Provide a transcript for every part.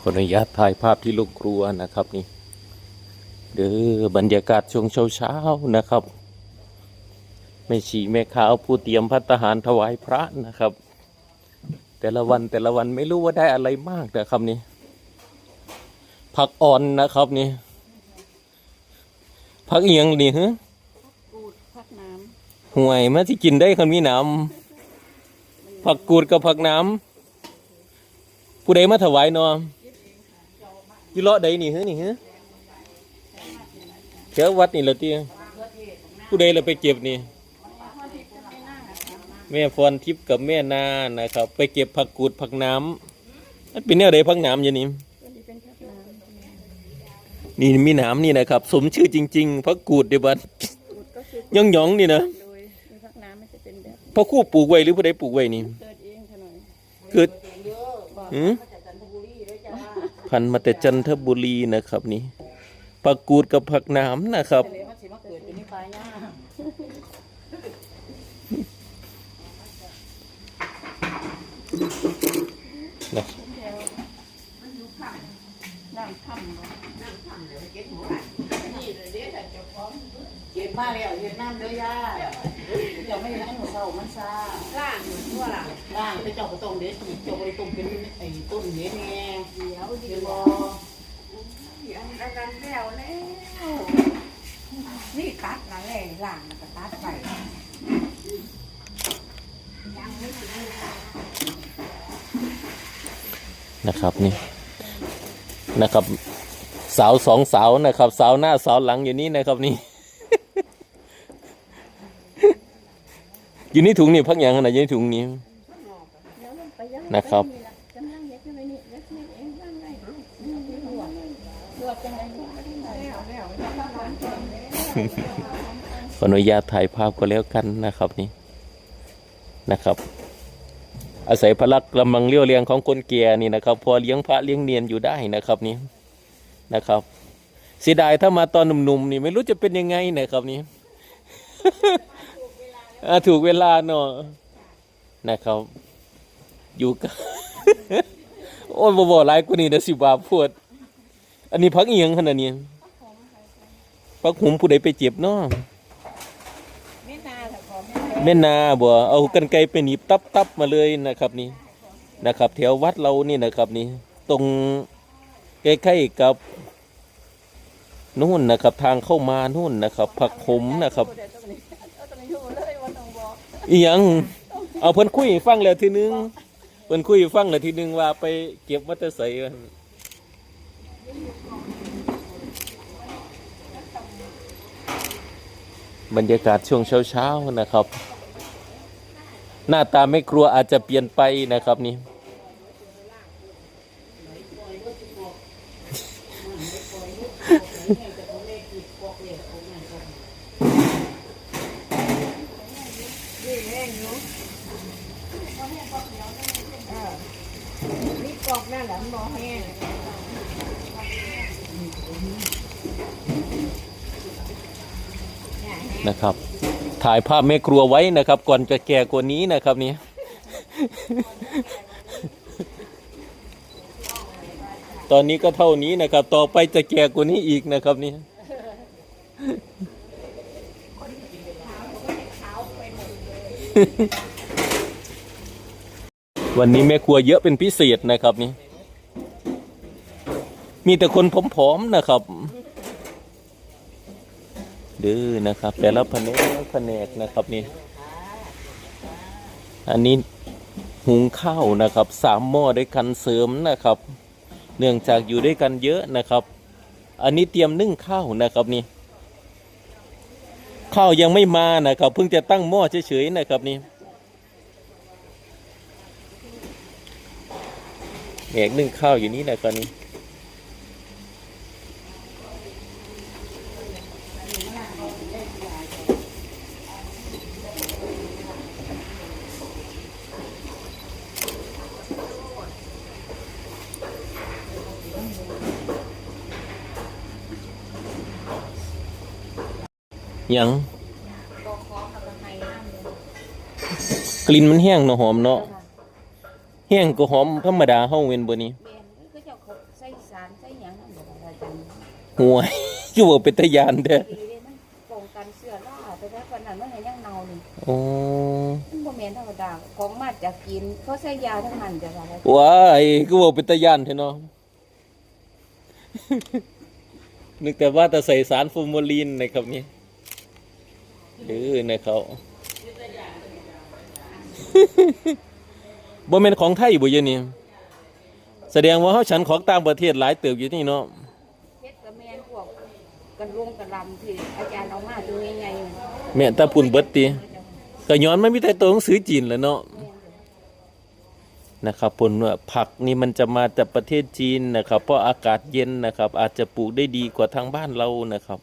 ขออนุญาตถ่ายภาพที่ลูกครัวนะครับนี่เด้อบรรยากาศช่วงเช้าๆนะครับแม่ชีแม่ขาวผู้เตรียมพัตตาหารถวายพระนะครับ แต่ละวันแต่ละวันไม่รู้ว่าได้อะไรมากนะครับนี่ผักอ่อนนะครับนี่ผักเอียงนี่ฮะกูดพักน้ห่วยมันที่กินได้คนมีน้ำผักกูดกับผักน้ำผู้ใดมาถวายเน อยี่เลาะใดนี่ฮะนี่ฮะแถววัดนี่ละที่ผู้ใดเราไปเก็บนี่ แม่ฟอนทิพย์กับแม่นานะครับ ไปเก็บผักกูดผักน้ำมันเป็นแนวใดผักน้ำอย่างนี้ำตัวนี้เป็นพักน้ำนี่มีน้ำนี่นะครับ สมชื่อจริงๆผักกูดเดี๋ยวบัดกูดก็คือย่องหยองๆนี่นะโดยในพักน้ำมันจะเป็นแบบพ่อครู่ปลูกไว้หรือผู้ใดปลูกไว้นี่ เกิดเองขน่อยเกิดหืม พันธุ์มาแต่จันทบุรีนะครับนี่ผักกูดกับผักน้ำนะครับเลมันสิมาเกิดอยู่ในป่าหญ้านะำค่ำบ่ เก็บ มาแล้วเฮ็ดน้ำเด้อย่าเจ้าไม่ให้หนูเศร้ามันซาล่างทั่วล่ะล่างไปเจ้าก็ต้องเด็ดอีกเจ้าบ่ได้ต้มเป็นไอ้ต้นเด็ดแน่เดี๋ยวเดี๋เดี๋ยยววบ่เดี๋ยวอาการแล้วแล้วนี่ตัดนั่นแหละหลังก็ตัดไปนะครับนี่นะครับสาวสองสาวนะครับ สาวหน้าสาวหลังอยู่นี่นะครับนี่ อยู่นี่ถุงนี่พักอย่างขนาดอยู่ในถุงนี้นะครับขออนุญาตถ่ายภาพก็แล้วกันนะครับนี่นะครับ อาศัยพลักกำลังเลี้ยวเรียงของคนแก่นี่นะครับ พอเลี้ยงพระเลี้ยงเนียนอยู่ได้นะครับนี่นะครับเสียดายถ้ามาตอนหนุ่มๆนี่ไม่รู้จะเป็นยังไงนะครับนี่ อ่าถูกเวลาเนาะนะครับ อยู่กับ โอ้ยบ่บ่หลายกว่านี้นะสิบาปพูดอันนี้พักเอียงขนาดนี้พักหุมผู้ใดไปเจ็บเนาะไม่นาแต่พอไม่แม่นาบ่เอากันไกลไปหนีบตับตับมาเลยนะครับนี่นะครับแถววัดเรานี่นะครับนี่ตรงใกล้ๆกับนู่นนะครับ ทางเข้ามานู่นนะครับ ผักขมนะครับ อกอีหยังเอาเพิ่นคุยให้ฟังแล้วทีนึงเพิ่นคุยให้ฟังแล้วทีนึงว่าไปเก็บมาแต่ไสวะบรรยากาศช่วงเช้าๆนะครับ หน้าตาไม่ครัวอาจจะเปลี่ยนไปนะครับนี่กรอกนั่นแหละมันบอกแห้ง นะครับ ถ่ายภาพแม่ครัวไว้นะครับ ก่อนจะแก่กว่านี้นะครับนี่ตอนนี้ก็เท่านี้นะครับ ต่อไปจะแก่กว่านี้อีกนะครับนี่วันนี้แม่ครัวเยอะเป็นพิเศษนะครับนี่ มีแต่คนผอมๆนะครับ ดื้อนะครับ แต่ละแผนกแผนกนะครับนี่ อันนี้หุงข้าวนะครับสามหม้อด้วยกันเสริมนะครับ เนื่องจากอยู่ด้วยกันเยอะนะครับ อันนี้เตรียมนึ่งข้าวนะครับนี่ข้าวยังไม่มานะครับ เพิ่งจะตั้งหม้อเฉยๆนะครับนี่แหกนึ่งข้าวอยู่นี่นะครับนี่ ยังกรอกของกับไห้น้ำเลยกลิ่นมันแห้งเนาะหอมเนาะแห้งก็หอมธรรมดาเฮาเว้นบ่นี้เบนก็จะเขาานใส่หยังนั่นบอกอาจารย์ห่วยคือว่าเป็นตะยานเด้อดีเลยมันป้องกันเสื้อราแต่ถ้าคนนั้นมันให้ยังเน่านี่โอ้มันบ่แม่นธรรมดาของมาจากกินเขาใส่ยาทั้งนั้นจะว่าอะไรว้ายคือว่าเป็นตะยานเถอะเนาะนึกแต่ว่าแต่ใส่สารฟอร์มาลีนนะครับนี่ เออนะครับบ่แม่นของไทยบ่เยอะนี่แสดงว่าเฮาฉันของต่างประเทศหลายเติบอยู่นี่เนาะเฮ็ดกับแม่นพวกกันลงกันลำที่อาจารย์เอามาตัวใหญ่ๆแม่นตาพุ่นเบิดติก็ย้อนมันมีแต่ตัวหนังสือจีนแหล้วเนาะนะครับผลว่าผักนี่มันจะมาจากประเทศจีนนะครับ เพราะอากาศเย็นนะครับ อาจจะปลูกได้ดีกว่าทางบ้านเรานะครับ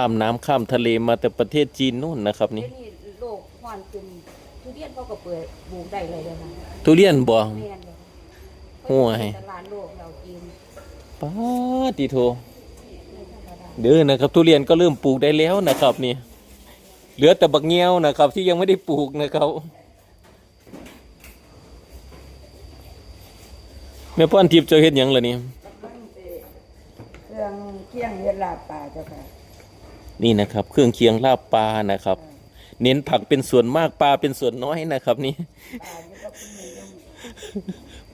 ข้ามน้ำข้ามทะเลมาแต่ประเทศจีนนู่นนะครับนี่ เดี๋ยวนี้โลกฮ้อนขึ้นทุเรียนเขาก็เปิดปลูกได้เลยเด้อค่ะทุเรียนบ่ แม่นเลยโอ้ยตลาดโลกเรากินป้าติโทเด้อนะครับ ทุเรียนก็เริ่มปลูกได้แล้วนะครับนี่ เหลือแต่บักเงี้ยวนะครับ ที่ยังไม่ได้ปลูกนะครับแม่พ่อนทิพย์เจะเฮ็ดหยังล่ะนี่ เครื่องเคี่ยงเฮ็ดลาบปลาเจ้าค่ะ นี่นะครับ เครื่องเคียงลาบปลานะครับ เน้นผักเป็นส่วนมากปลาเป็นส่วนน้อยนะครับ นี่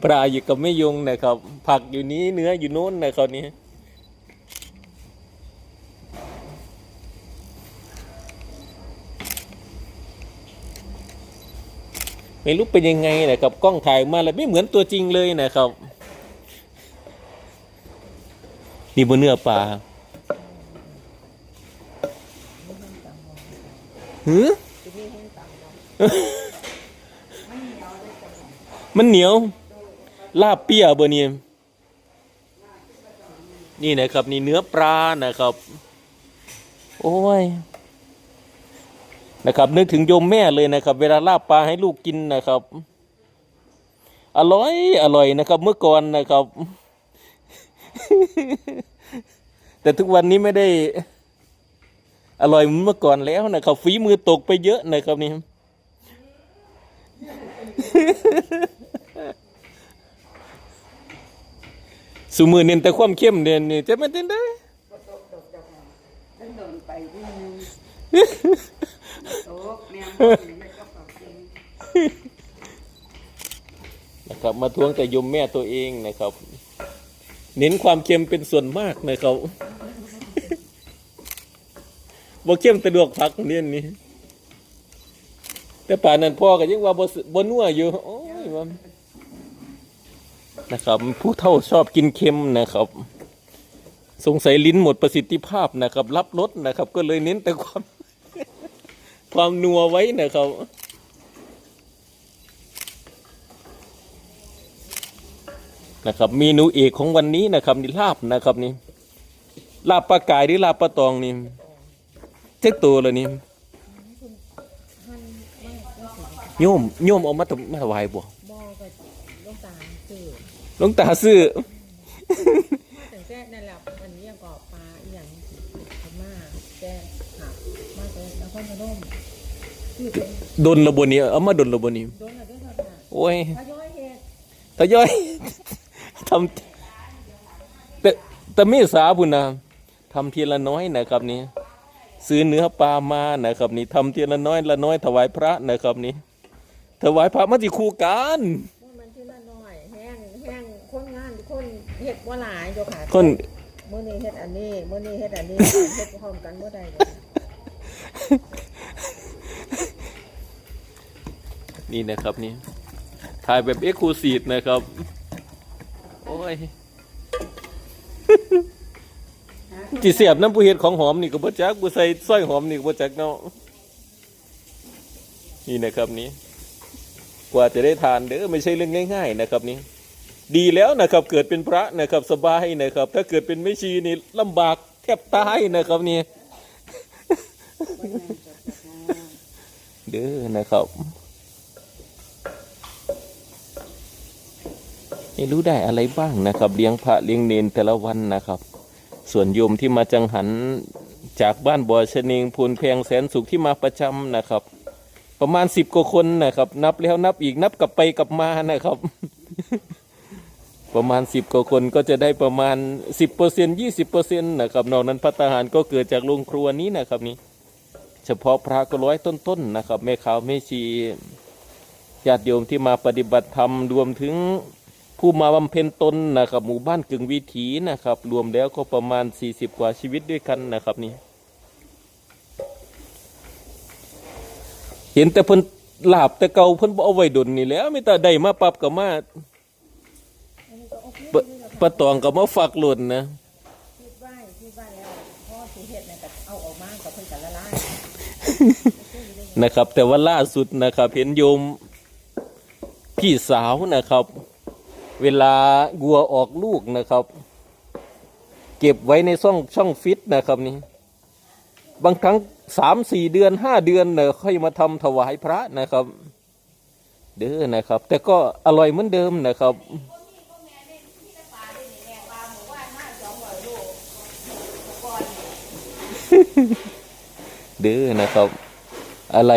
ปลาอยู่กับไม่ยงนะครับ ผักอยู่นี้เนื้ออยู่โน้นนะครับนี่ไม่รู้เป็นยังไงนะครับกล้องถ่ายมาแล้วไม่เหมือนตัวจริงเลยนะครับ นี่บนเนื้อปลา หือมันเหนียว ลาบเปียเบอร์นี่นี่นะครับ นี่เนื้อปลานะครับ โอ้ยนะครับ นึกถึงโยมแม่เลยนะครับ เวลาลาบปลาให้ลูกกินนะครับ อร่อย อร่อยนะครับ เมื่อก่อนนะครับ แต่ทุกวันนี้ไม่ได้ อร่อยเหมือนเมื่อก่อนแล้วนะครับฝีมือตกไปเยอะนะครับนี่สูมือเน้นแต่ความเข้มเด่นนี่จะไม่เต้นได้โดนไปที่นึงโต๊ะแม่ไม่ก็ปรับจริงนะครับมาทวงแต่ยมแม่ตัวเองนะครับ เน้นความเค็มเป็นส่วนมากนะครับ บ่เข้มแต่ดวกผักเนี่ยนี่แต่ป่านนั้นพ่อก็ยังว่าบ่สบ่นัวอยู่โอ้ยว่านะครับ ผู้เฒ่าชอบกินเค็มนะครับ สงสัยลิ้นหมดประสิทธิภาพนะครับ รับรสนะครับ ก็เลยเน้นแต่ความ ความนัวไว้นะครับนะครับเมนูเอกของวันนี้นะครับนี่ลาบนะครับนี่ลาบปลากายหรือลาบปลาตองนี่ จ๊กตัวเลยนี่โยมโยมเอามาถมาถวายบ่บ่ก็ลูกตาลสื่อลวงตาซื้อถึงแจ้นั่นแหละวันนี้ยังกอบปลาอีหยังพม่าแจ้หักมาเป็นนครพนมคือเป็นดนระบนี่เอามาดนระบนี่โดนด้วยค่ะโอ้ยพย้อยเฮ็ดทยอยทำแต่แต่ไม่สาบุญนะทำทีละน้อยนะครับนี่ ซื้อเนื้อปลามานะครับ นี่ทำทีละน้อยละน้อยถวายพระนะครับนี่ถวายพระมันสิคู่กันมันมันที่ละน้อยแห้งแห้งคนงานคนเฮ็ดบ่หลายโยค่ะคนมื้อนี้เฮ็ดอันนี้มื้อนี้เฮ็ดอันนี้เฮ็ดพร้อมกันบ่ได้เลยนี่นะครับนี่ถ่ายแบบเอ็กซ์คลูซีฟนะครับ โอ้ย จีเสียบน้ำปูเห็ดของหอมนี่ก็บ่จักปูใส่สร้อยหอมนี่ก็บ่จักเนาะนี่นะครับนี่กว่าจะได้ทานเด้อไม่ใช่เรื่องง่าย ๆ นะครับนี่ดีแล้วนะครับ เกิดเป็นพระนะครับสบายนะครับ ถ้าเกิดเป็นไม่ชีนี่ลำบากแทบตายนะครับนี่เด้อนะครับไม่รู้ได้อะไรบ้างนะครับ เลี้ยงพระเลี้ยงเนนแต่ละวันนะครับ ส่วนโยมที่มาจังหันจากบ้านบ่อชะเนงพูนแพงแสนสุขที่มาประจำนะครับ ประมาณสิบกว่าคนนะครับ นับแล้วนับอีกนับกลับไปกลับมานะครับ ประมาณสิบกว่าคนก็จะได้ประมาณสิบเปอร์เซ็นยี่สิบเปอร์เซ็นต์นะครับนอกนั้นพัตาหารก็เกิดจากโรงครัวนี้นะครับนี่เฉพาะพระก็ร้อยต้นๆนะครับแม่ขาวแม่ชีญาติโยมที่มาปฏิบัติธรรมรวมถึง ผู้มาบำเพ็ญตนนะครับ หมู่บ้านกึ่งวิถีนะครับ รวมแล้วก็ประมาณสี่สิบกว่าชีวิตด้วยกันนะครับนี่เห็นแต่เพิ่นหลาบแต่เก่าเพิ่นบ่เอาไว้ดนนี่แล้วไม่แต่ได้มาปรับก็มาปะปะตองก็มาฝักหล่นนะคิดไว้คิดไว้แล้วพ่อสิเฮ็ดเนี่ยก็เอาออกมากับเพิ่นกันละลายนะครับ แต่ว่าล่าสุดนะครับ เห็นโยมพี่สาวนะครับ เวลาวัวออกลูกนะครับ เก็บไว้ในช่องช่องฟิตนะครับนี่บางครั้งสามสี่เดือนห้าเดือนเนอะค่อยมาทำถวายพระนะครับ เด้อนะครับ แต่ก็อร่อยเหมือนเดิมนะครับเด้อนะครับ อะไร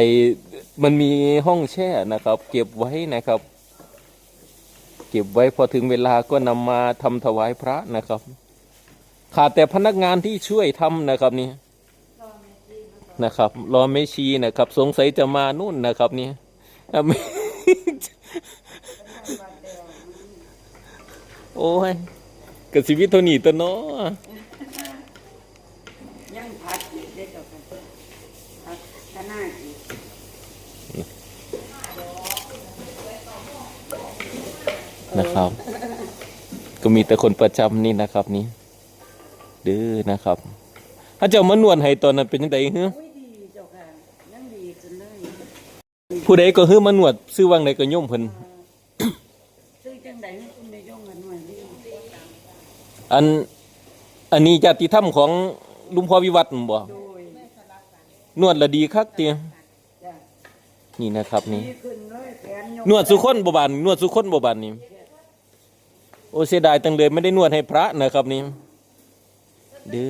มันมีห้องแช่นะครับ เก็บไว้นะครับ เก็บไว้พอถึงเวลาก็นำมาทำถวายพระนะครับ ขาดแต่พนักงานที่ช่วยทำนะครับนี่นะครับ รอไม่ชีนะครับ สงสัยจะมานู่นนะครับนี่โอ้ยกับชีวิตเท่านี้ตัวเนาะ ยังพัดอยู่ได้ต่อกันพัดขนาดอีก นะครับ ก็มีแต่คนประจำนี่นะครับนี่เด้อนะครับถ้าเจ้ามานวดให้ตอนนั้นเป็นยังไงฮึอุ้ยดีเจ้าค่ะยังดีขึ้นเลยผู้ใดก็ฮื้อมานวดซื้อวังใดก็ย่อมเพิ่นซื้อจังใดให้คุณได้ย่องกันหน่อยดิอันอันนี้ญาติธรรมของลุงพ่อวิวัฒน์บ่โดยนวดละดีคักเตียจ้ะนี่นะครับนี่ดีขึ้นเลยแขนยกนวดสุคนบ่บานนวดสุคนบ่บานนี่ โอ้เสียดายตังเลยไม่ได้นวดให้พระนะครับนี่ดื้อ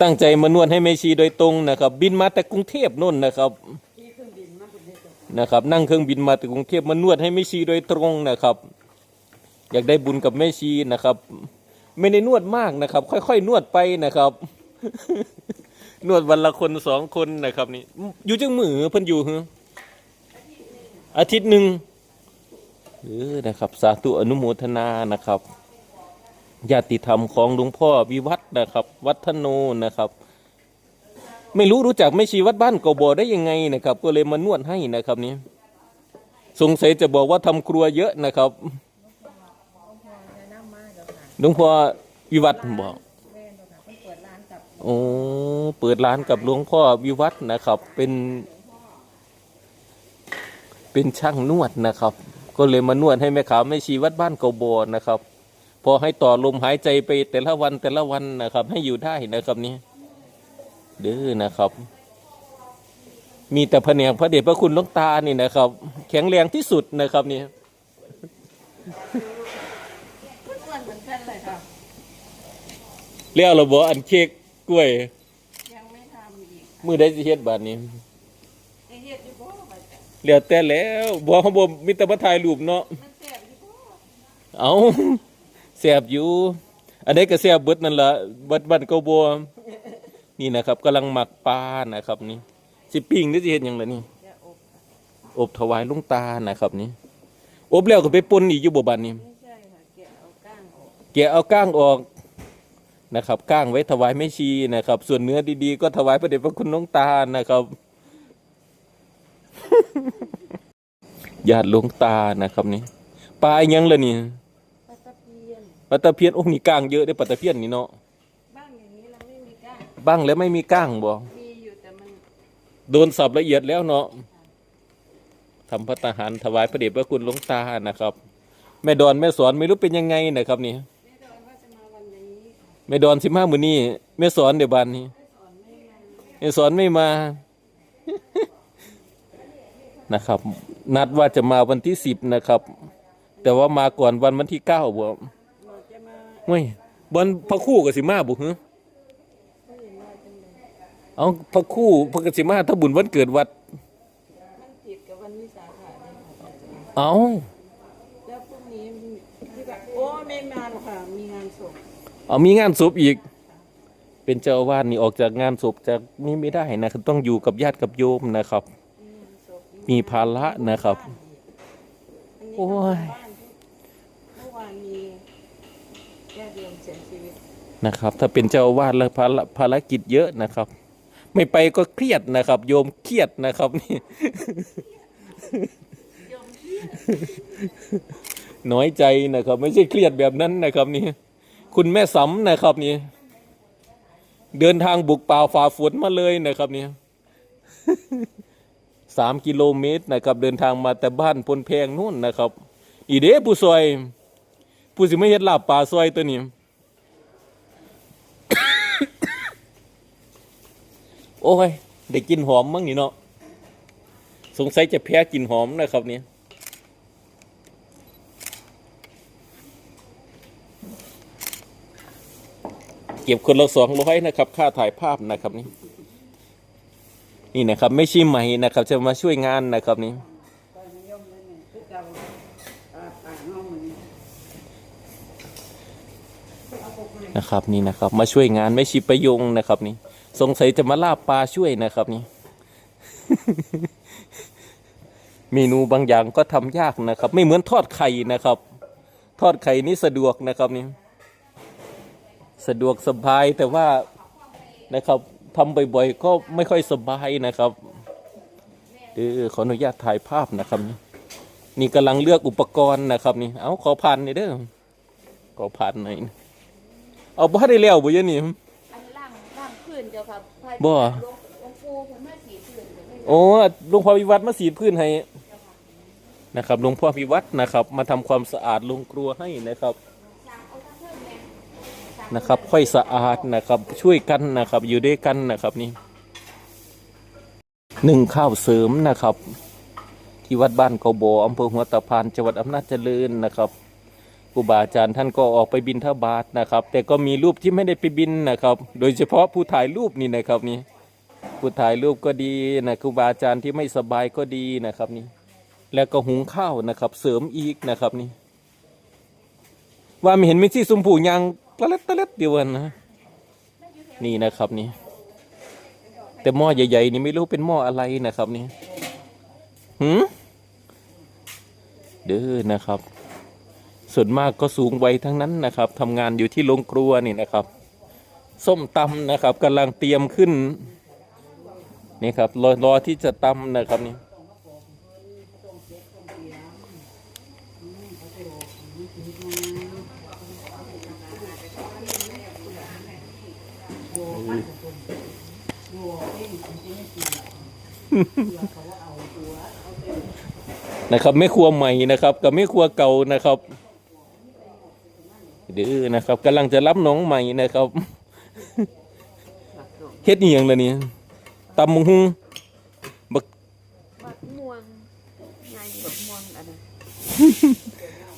ตั้งใจมานวดให้แม่ชีโดยตรงนะครับ บินมาแต่กรุงเทพน่นนะครับนะครับ นั่งเครื่องบินมาแต่กรุงเทพมานวดให้แม่ชีโดยตรงนะครับ อยากได้บุญกับแม่ชีนะครับ ไม่ได้นวดมากนะครับ ค่อยๆ นวดไปนะครับ นวดวันละคนสองคนนะครับนี่อยู่จังมือเพิ่นอยู่เหรออาทิตย์หนึ่ง เออนะครับ สาธุอนุโมทนานะครับญาติธรรมของหลวงพ่อวิวัฒนะครับ วัฒโนนะครับ ไม่รู้รู้จักไม่ชีวัดบ้านกบอได้ยังไงนะครับ ก็เลยมานวดให้นะครับนี่สงสัยจะบอกว่าทำครัวเยอะนะครับหลวงพ่อวิวัฒบอกโอ้เปิดร้านกับหลวงพ่อวิวัฒนะครับ เป็น เป็นช่างนวดนะครับ ก็เลยมานวดให้แม่ขาวแม่ชีวัดบ้านเกาบอนะครับ พอให้ต่อลมหายใจไปแต่ละวันแต่ละวันนะครับ ให้อยู่ได้นะครับนี่เด้อนะครับ มีแต่พระเนียงพระเดชพระคุณหลวงตานี่นะครับ แข็งแรงที่สุดนะครับนี่อ้วนเหมือนกันเลยค่ะเรียกเราบอกอันเค้กกล้วย ยังไม่ทำอีกมือได้สิเฮ็ดบาดนี้ไอ้เฮ็ดอยู่บ่ว่าจะ เหลือแต่แล้วบอกเขาบอกมีแต่มาถ่ายรูปเนาะมันแซ่บอยู่บ่เอาแสบอยู่ อันนี้ก็แสบเบิดนั่นละบัดบันก็บัวนี่นะครับกำลังหมักปลานะครับ นี่สิปิ้งหรือสิเห็นอย่างไรนี่จะอบอบถวายลุงตานะครับ นี่อบแล้วก็ไปป่นอีกอยู่บ่บันนี้ไม่ใช่ค่ะแกะเอาก้างออกแกะเอาก้างออกนะครับก้างไว้ถวายแม่ชีนะครับ ส่วนเนื้อดีๆ ก็ถวายพระเดชพระคุณหลวงตานะครับ ญาติหลวงตานะครับนี่ปลาอีหยังเลยนี่ปลาตะเพียนปลาตะเพียนโอ้นี่ก้างเยอะได้อปลาตะเพียนนี่เนาะบ้างอย่างนี้เราไม่มีก้างบ้างแล้วไม่มีก้างบ่มีอยู่แต่มันโดนสับละเอียดแล้วเนาะทำพระทหารถวายพระเดชพระคุณหลวงตานะครับ แม่ดอนแม่สอนไม่รู้เป็นยังไงนะครับนี่แม่ดอนว่าจะมาวันนี้ค่ะแม่ดอนสิบห้ามือนี่แม่สอนเดี๋ยวบานนี้สอนไม่มาแม่สอนไม่มา นะครับ นัดว่าจะมาวันที่สิบนะครับ แต่ว่ามาก่อนวันวันที่เก้าบ่บอกจะมาเฮ้ยบอนพระคู่กับสิมาบุฮึไม่เห็นมาจังเลยเอาพระคู่พระกสิมาถ้าบุญวันเกิดวัดมันผิดกับวันวิสาขะเนี่ยค่ะเอาแล้วพรุ่งนี้ที่ว่าไม่นานค่ะมีงานศพเอามีงานศพอีก เป็นเจ้าอาวาสนี่ออกจากงานศพจากนี่ไม่ได้นะครับต้องอยู่กับญาติกับโยมนะครับ มีภาระนะครับ โอ้ยเมื่อวานมีญาติมเสียชีวิตนะครับ ถ้าเป็นเจ้าวาดแล้วภาระภารกิจเยอะนะครับ ไม่ไปก็เครียดนะครับ โยมเครียดนะครับนี่น้อยใจนะครับ ไม่ใช่เครียดแบบนั้นนะครับนี่คุณแม่สำนะครับนี่เดินทางบุกป่าฝ่าฝนมาเลยนะครับนี่ 3 กิโลเมตรนะครับเดินทางมาแต่บ้านพนแพงนู่นนะครับ อีเด้ผู้ซอย ผู้สิไม่เห็ดลับป่าซอยตัวนี้ โอ้ยได้กินหอมมั้งนี่เนาะสงสัยจะแพ้กลิ่นหอมนะครับเนี่ยเก็บคนละสองร้อยนะครับ ค่าถ่ายภาพนะครับนี่ นี่นะครับไม่ใช่ใหม่นะครับ จะมาช่วยงานนะครับนี่นะครับนี่นะครับ มาช่วยงานไม่ชีประยงนะครับ นี่ สงสัยจะมาลาบปลาช่วยนะครับนี่เมนูบางอย่างก็ทำยากนะครับ ไม่เหมือนทอดไข่นะครับ ทอดไข่นี่สะดวกนะครับนี่ สะดวกสบายแต่ว่านะครับ ทำบ่อยๆก็ไม่ค่อยสบายนะครับเออขออนุญาตถ่ายภาพนะครับ นี่นี่กำลังเลือกอุปกรณ์นะครับนี่เอาขอผ่านหน่อยเด้อขอผ่านหน่อยนะเอาบ้าได้แล้วบ่ยะนี่อันล่างล่างพื้นเจ้าค่ะพระบ่หลวงหลวงปู่เพิ่นมาสีพื้นเดี๋ยวไม่โอ้หลวงพ่อวิวัฒน์มาสีดพื้นให้นะครับหลวงพ่อวิวัฒน์นะครับ มาทำความสะอาดโรงครัวให้นะครับ สร้างเอาทั้งเพิ่นแม่ นะครับ ค่อยสะอาดนะครับ ช่วยกันนะครับ อยู่ด้วยกันนะครับนี่หนึ่งข้าวเสริมนะครับ ที่วัดบ้านเกาโบอำเภอหัวตะพานจังหวัดอำนาจเจริญนะครับครูบาอาจารย์ท่านก็ออกไปบินทบาทนะครับ แต่ก็มีรูปที่ไม่ได้ไปบินนะครับ โดยเฉพาะผู้ถ่ายรูปนี่นะครับนี่ผู้ถ่ายรูปก็ดีนะครูบาอาจารย์ที่ไม่สบายก็ดีนะครับนี่แล้วก็หุงข้าวนะครับ เสริมอีกนะครับนี่ว่าไม่เห็นมีที่สมผูยาง ตะเล็ดตะเล็ดเดียวกันนะ นี่นะครับนี่ แต่หม้อใหญ่ๆนี่ไม่รู้เป็นหม้ออะไรนะครับนี่หืมเด้อนะครับ ส่วนมากก็สูงวัยทั้งนั้นนะครับทำงานอยู่ที่โรงครัวนี่นะครับ ส้มตำนะครับกำลังเตรียมขึ้นนี่ครับรอรอที่จะตำนะครับนี่ นะครับไม่ครัวใหม่นะครับกับไม่ครัวเก่านะครับดื้อนะครับกำลังจะรับน้องใหม่นะครับเฮ็ดอีหยังล่ะนี่ตำมงหุงบักบักม่วงไงบักม่วงอันนั้น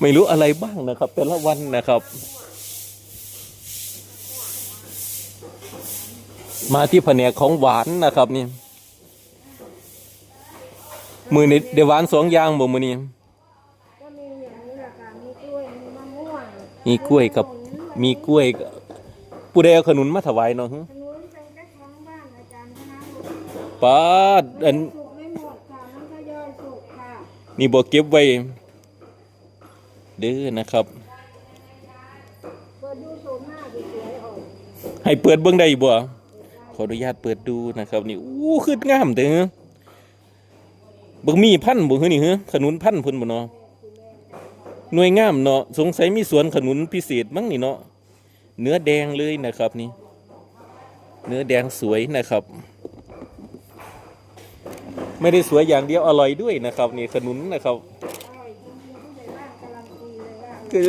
ไม่รู้อะไรบ้างนะครับ แต่ละวันนะครับ มาที่แผนกของหวานนะครับนี่ มือนี่เดี๋ยวหวานสองอย่างบ่มือนี้ก็มีอย่างนี้แหละค่ะมีกล้วยมีมะม่วงมีกล้วยกับมีกล้วยกับผู้ใดเอาขนุนมาถวายเนาะฮึขนุนเป็นแค่ของบ้านอาจารย์คณะหมดป้าดอันสุกไม่หมดค่ะมันก็ย่อยสุกค่ะนี่บอกเก็บไว้เด้อนะครับ เปิดดูโซน่าสวยๆออกให้เปิดเบื้องใดบ่ขออนุญาตเปิดดูนะครับ นี่อู้คืองามเด้อ บักมีพันธุ์บ่คือนี่ฮะขนุนพันธุ์เพิ่นบ่เนาะหน่วยงามเนาะสงสัยมีสวนขนุนพิเศษมั้งนี่เนาะเนื้อแดงเลยนะครับนี่ เนื้อแดงสวยนะครับ ไม่ได้สวยอย่างเดียวอร่อยด้วยนะครับนี่ขนุนนะครับอร่อยจริงๆผู้ใหญ่บ้านการันตีเลยว่าคือ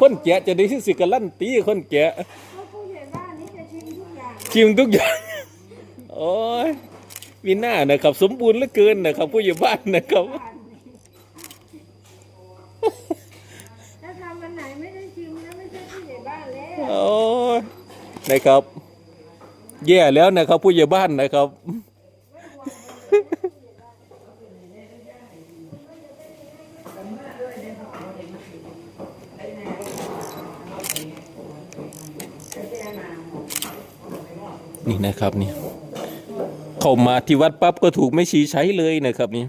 คนแกะจะได้ที่สิกันลั่นตีคนแกะเพราะผู้ใหญ่บ้านนี่จะชิมทุกอย่างชิมทุกอย่าง โอ้ย มีหน้านะครับ สมบูรณ์เหลือเกินนะครับ ผู้อยู่บ้านนะครับ ถ้าทำวันไหนไม่ได้ชิมแล้วไม่ใช่ผู้ใหญ่บ้านแล้วโอ้ยนะครับ แย่แล้วนะครับ ผู้ใหญ่บ้านนะครับ นี่นะครับนี่ เข้ามาที่วัดปั๊บก็ถูกไม่ชีใช้เลยนะครับนี่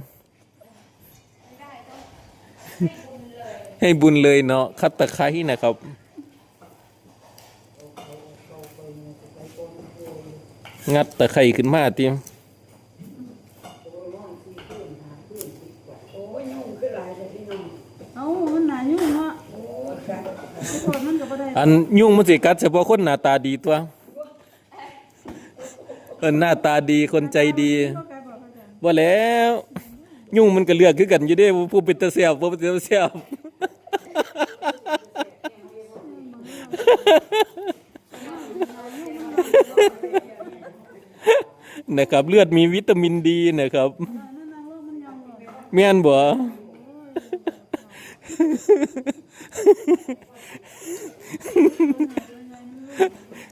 ให้บุญเลยเนาะคัดตะไคร้นะครับ งัดตะไคร้ขึ้นมาเตรียมเอ้ามันหนายุ่งเนาะโทษมันก็บ่ได้อันยุ่งมันสิกัดเฉพาะคนหน้าตาดีตัว เออหน้าตาดีคนใจดีบอกอาจารย์ว่าแล้ว ยุ่งมันก็เลือกคือกันอยู่เด้ว่าผู้เป็นตาเสียบผู้เป็นตาเสียบนะครับ เลือดมีวิตามินดีนะครับนั่นนางโลกมันยังเลยแม่นบ่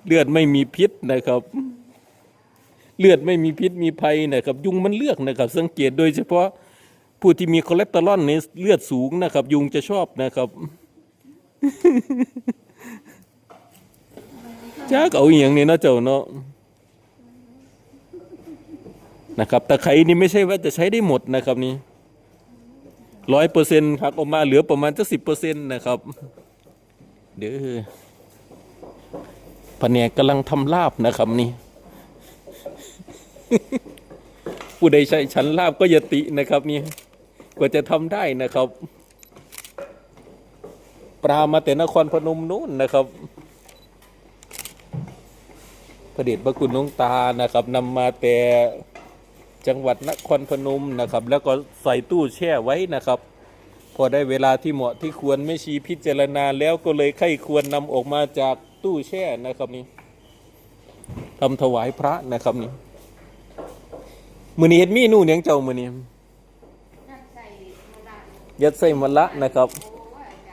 เลือดไม่มีพิษนะครับ เลือดไม่มีพิษมีภัยนะครับ ยุงมันเลือกนะครับ สังเกตโดยเฉพาะผู้ที่มีคอเลสเตอรอลในเลือดสูงนะครับ ยุงจะชอบนะครับจ้าเอาอหย่างนี้นะเจ้าเนาะนะครับตะไคร้นี่ไม่ใช่ว่าจะใช้ได้หมดนะครับนี่ร้อยเปอร์เซ็นต์ครับออกมาเหลือประมาณจะสิบเปอร์เซ็นต์นะครับ เด้อแผนกกำลังทำลาบนะครับนี่ ผู้ใดใช้ชั้นลาบก็ยตินะครับนี่กว่าจะทำได้นะครับปลามาแต่นครพนมนู้นนะครับพระเดชพระคุณหลวงตานะครับนำมาแต่จังหวัดนครพนมนะครับ แล้วก็ใส่ตู้แช่ไว้นะครับ พอได้เวลาที่เหมาะที่ควรไม่ชี้พิจารณาแล้วก็เลยไข้ควรนำออกมาจากตู้แช่นะครับนี่ทำถวายพระนะครับนี่ มือนี้เห็ดมีนู่นยังเจ้ามือนี้นักใส่ยัดใส่มะละนะครับ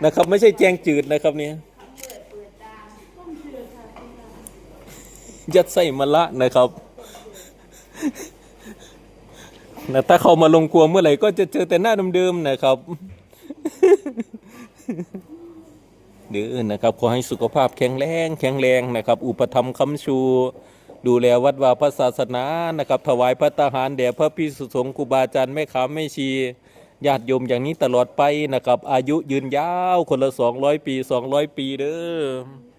นะครับ ไม่ใช่แจงจืดนะครับเนี่ยยัดใส่มะละนะครับนะถ้าเขามาลงครัวเมื่อไหร่ก็จะเจอแต่หน้าเดิมๆนะครับ เดือนะครับ ขอให้สุขภาพแข็งแรง แข็งแรงนะครับ อุปธรรมคำชู ดูแลวัดวาพระศาสนานะครับถวายพระทหารแด่พระพิสุสงฆ์ครูบาอาจารย์แม่ขาแม่ชีญาติโยมอย่างนี้ตลอดไปนะครับ อายุยืนยาวคนละสองร้อยปีสองร้อยปีเด้อ